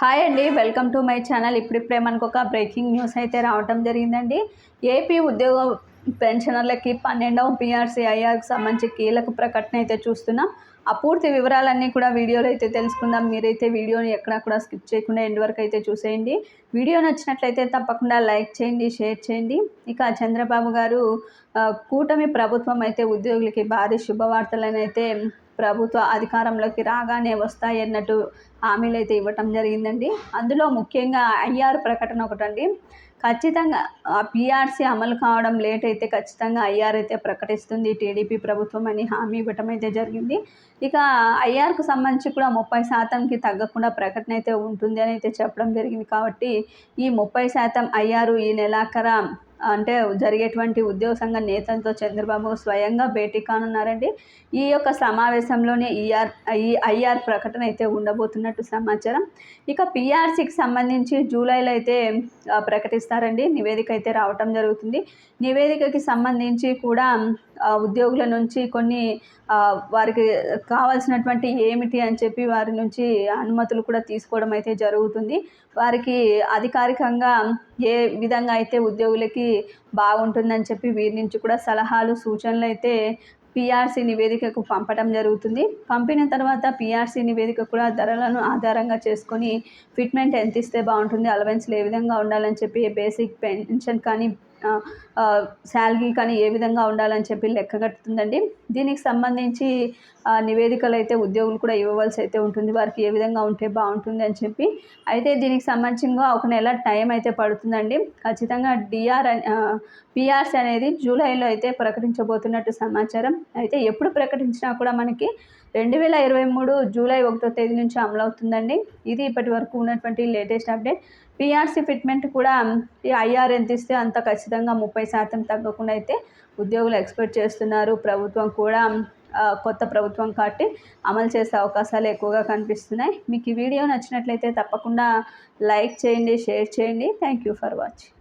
Hi అండి welcome to my channel. ఇప్పుడిప్పుడే మనకు ఒక బ్రేకింగ్ న్యూస్ అయితే రావటం జరిగిందండి. ఏపీ ఉద్యోగ పెన్షనర్లకి పన్నెండవ పిఆర్సీ ఐఆర్కి సంబంధించి కీలక ప్రకటన అయితే చూస్తున్నాం. ఆ పూర్తి వివరాలన్నీ కూడా వీడియోలో అయితే తెలుసుకుందాం. మీరైతే వీడియోని ఎక్కడా కూడా స్కిప్ చేయకుండా ఎండ్ వరకు అయితే చూసేయండి. వీడియో నచ్చినట్లయితే తప్పకుండా లైక్ చేయండి షేర్ చేయండి. ఇక చంద్రబాబు గారు కూటమి ప్రభుత్వం అయితే ఉద్యోగులకి భారీ శుభవార్తలను అయితే ప్రభుత్వ అధికారంలోకి రాగానే వస్తాయన్నట్టు హామీలు అయితే ఇవ్వటం జరిగిందండి. అందులో ముఖ్యంగా ఐఆర్ ప్రకటన ఒకటండి. ఖచ్చితంగా పిఆర్సీ అమలు కావడం లేట్ అయితే ఖచ్చితంగా ఐఆర్ అయితే ప్రకటిస్తుంది. టీడీపీ ప్రభుత్వం అని హామీ ఇవ్వటం అయితే జరిగింది. ఇక ఐఆర్కు సంబంధించి కూడా ముప్పై శాతంకి తగ్గకుండా ప్రకటన అయితే ఉంటుంది అని అయితే చెప్పడం జరిగింది. కాబట్టి ఈ ముప్పై శాతం ఐఆర్ ఈ నెలాఖర అంటే జరిగేటువంటి ఉద్యోగ సంఘ నేతలతో చంద్రబాబు స్వయంగా భేటీ కానున్నారండి. ఈ యొక్క సమావేశంలోనే ఈఆర్ ఈ ఐఆర్ ప్రకటన అయితే ఉండబోతున్నట్టు సమాచారం. ఇక పిఆర్సీకి సంబంధించి జూలైలో అయితే ప్రకటిస్తారండి. నివేదిక అయితే రావటం జరుగుతుంది. నివేదికకి సంబంధించి కూడా ఉద్యోగుల నుంచి కొన్ని వారికి కావాల్సినటువంటి ఏమిటి అని చెప్పి వారి నుంచి అనుమతులు కూడా తీసుకోవడం అయితే జరుగుతుంది. వారికి అధికారికంగా ఏ విధంగా అయితే ఉద్యోగులకి బాగుంటుందని చెప్పి వీరి నుంచి కూడా సలహాలు సూచనలు అయితే పిఆర్సీ నివేదికకు పంపడం జరుగుతుంది. పంపిన తర్వాత పిఆర్సీ నివేదిక కూడా ధరలను ఆధారంగా చేసుకొని ఫిట్మెంట్ ఎంత ఇస్తే బాగుంటుంది అలవెన్స్లు ఏ విధంగా ఉండాలని చెప్పి బేసిక్ పెన్షన్ కానీ శాలరీ కానీ ఏ విధంగా ఉండాలని చెప్పి లెక్క కట్టుతుందండి. దీనికి సంబంధించి నివేదికలు అయితే ఉద్యోగులు కూడా ఇవ్వవలసి అయితే ఉంటుంది. వారికి ఏ విధంగా ఉంటే బాగుంటుంది అని చెప్పి. అయితే దీనికి సంబంధించిన ఒక నెల టైం అయితే పడుతుందండి. ఖచ్చితంగా డిఆర్ పిఆర్స్ అనేది జూలైలో అయితే ప్రకటించబోతున్నట్టు సమాచారం. అయితే ఎప్పుడు ప్రకటించినా కూడా మనకి రెండు వేల ఇరవై మూడు జూలై ఒకటో తేదీ నుంచి అమలవుతుందండి. ఇది ఇప్పటి వరకు ఉన్నటువంటి లేటెస్ట్ అప్డేట్. పీఆర్సీ ఫిట్మెంట్ కూడా ఈ ఐఆర్ ఎంత ఇస్తే అంత ఖచ్చితంగా ముప్పై శాతం తగ్గకుండా అయితే ఉద్యోగులు ఎక్స్పెక్ట్ చేస్తున్నారు. ప్రభుత్వం కూడా కొత్త ప్రభుత్వం కాబట్టి అమలు చేసే అవకాశాలు ఎక్కువగా కనిపిస్తున్నాయి. మీకు ఈ వీడియో నచ్చినట్లయితే తప్పకుండా లైక్ చేయండి షేర్ చేయండి. Thank you for watching